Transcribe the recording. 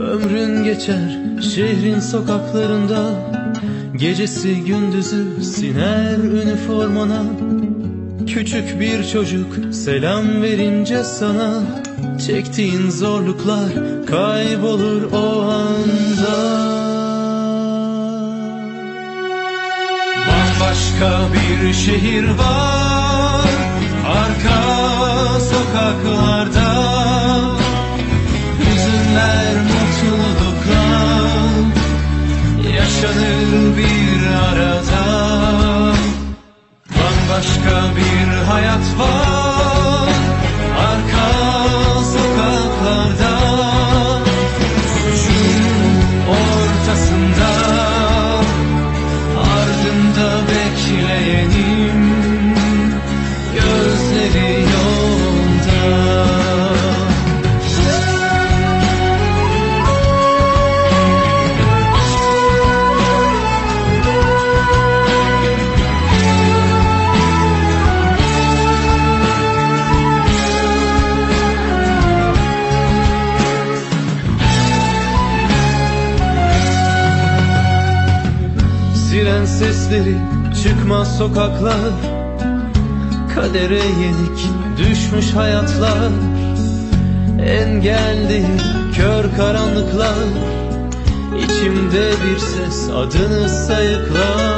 Ömrün geçer şehrin sokaklarında Gecesi gündüzü siner üniformana. Küçük bir çocuk selam verince sana Çektiğin zorluklar kaybolur o anda. Bambaşka bir şehir var Bambaşka bir hayat var Siren sesleri çıkmaz sokaklar. Kadere yenik düşmüş hayatlar. Engelli kör karanlıklar. İçimde bir ses adını sayıklar